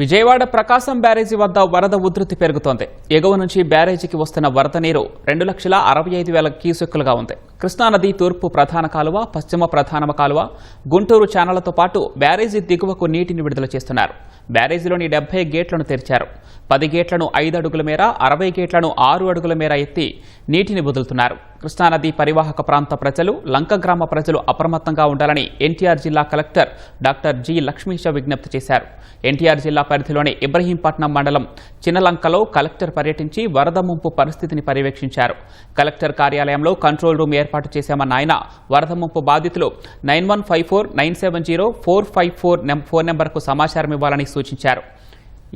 విజయవాడ ప్రకాశం బ్యారేజీ వద్ద వరద ఉధృతి పెరుగుతోంది. ఎగువ నుంచి బ్యారేజీకి వస్తున్న వరద నీరు రెండు లక్షల అరవై ఐదు వేల క్యూసెక్కులుగా ఉంది. కృష్ణానది తూర్పు ప్రధాన కాలువ పశ్చిమ ప్రధాన కాలువ గుంటూరు ఛానళ్ళతో పాటు బ్యారేజీ దిగువకు నీటిని విడుదల చేస్తున్నారు. బ్యారేజీలోని డెబ్బై గేట్లను తెరిచారు. పది గేట్లను ఐదు అడుగుల మేర అరవై గేట్లను ఆరు అడుగుల మేర ఎత్తి నీటిని వదులుతున్నారు. కృష్ణానది పరివాహక ప్రాంత ప్రజలు లంక గ్రామ ప్రజలు అప్రమత్తంగా ఉండాలని ఎన్టీఆర్ జిల్లా కలెక్టర్ డాక్టర్ జి లక్ష్మీశ విజ్ఞప్తి చేశారు. ఎన్టీఆర్ జిల్లా పరిధిలోని ఇబ్రహీంపట్నం మండలం చిన్నలంకలో కలెక్టర్ పర్యటించి వరద ముంపు పరిస్థితిని పర్యవేక్షించారు. కలెక్టర్ కార్యాలయంలో కంట్రోల్ రూమ్ ఏర్పాటు చేశామన్న ఆయన వరద ముంపు బాధితులు nine one five four nine seven zero four five four phone నెంబర్కు సమాచారం ఇవ్వాలని సూచించారు.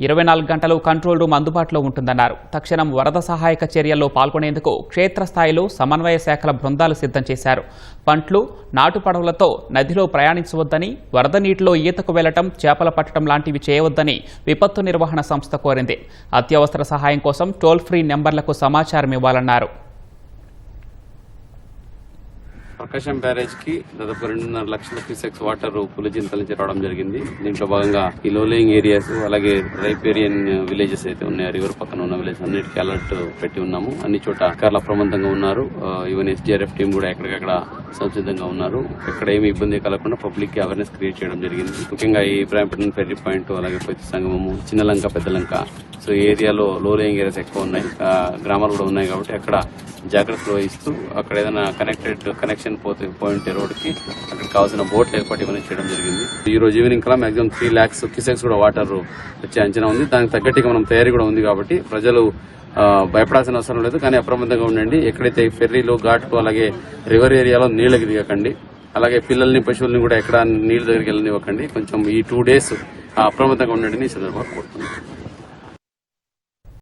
ఇరవై నాలుగు గంటలు కంట్రోల్ రూమ్ అందుబాటులో ఉంటుందన్నారు. తక్షణం వరద సహాయక చర్యల్లో పాల్గొనేందుకు క్షేత్రస్థాయిలో సమన్వయ శాఖల బృందాలు సిద్ధం చేశారు. పంట్లు నాటు పడవలతో నదిలో ప్రయాణించవద్దని వరద నీటిలో ఈతకు వెళ్ళటం చేపల పట్టడం లాంటివి చేయవద్దని విపత్తు నిర్వహణ సంస్థ కోరింది. అత్యవసర సహాయం కోసం టోల్ ఫ్రీ నెంబర్లకు సమాచారం ఇవ్వాలన్నారు. ప్రకాశం బ్యారేజ్కి దాదాపు రెండున్నర లక్షల క్యూసెక్స్ వాటర్ పులిచింతల నుంచి రావడం జరిగింది. దీంట్లో భాగంగా ఈ లోలేయింగ్ ఏరియాస్ అలాగే రైపేరియన్ విలేజెస్ అయితే ఉన్నాయి. రివర్ పక్కన ఉన్న విలేజ్ అన్నిటికీ అలర్ట్ పెట్టి ఉన్నాము. అన్ని చోట అధికారులు అప్రమత్తంగా ఉన్నారు. ఈవెన్ ఎస్డీఆర్ఎఫ్ టీం కూడా ఎక్కడికక్కడ సంసిద్ధంగా ఉన్నారు. ఎక్కడ ఏమి ఇబ్బంది కలగకుండా పబ్లిక్కి అవేర్నెస్ క్రియేట్ చేయడం జరిగింది. ముఖ్యంగా ఈ ఇబ్రాహింపట్నం ఫెర్రీ పాయింట్ అలాగే ప్రతి సంగమము చిన్నలంక పెద్దలంక సో ఈ ఏరియాలో లో లేయింగ్ ఏరియాస్ ఎక్కువ ఉన్నాయి. గ్రామాలు కూడా ఉన్నాయి కాబట్టి అక్కడ జాగ్రత్తలు వహిస్తూ అక్కడ ఏదైనా కనెక్టెడ్ కనెక్షన్ పోతే పాయింట్ రోడ్కి అక్కడ కావాల్సిన బోట్లు ఏర్పాటు ఇవన్నీ చేయడం జరిగింది. ఈ రోజు ఈవినింగ్ కల్లా మాక్సిమం త్రీ ల్యాక్స్ క్యూసెక్స్ కూడా వాటర్ వచ్చే అంచనా ఉంది. దానికి తగ్గట్టుగా మనం తయారీ కూడా ఉంది కాబట్టి ప్రజలు భయపడాల్సిన అవసరం లేదు కానీ అప్రమత్తంగా ఉండండి. ఎక్కడైతే ఫెర్రీలు ఘాట్లు అలాగే రివర్ ఏరియాలో నీళ్ళకి దిగకండి. అలాగే పిల్లల్ని పశువుల్ని కూడా ఎక్కడ నీళ్ళ దగ్గరికి వెళ్ళనివ్వకండి. కొంచెం ఈ టూ డేస్ అప్రమత్తంగా ఉండండి ఈ సందర్భంగా కోరుతున్నాను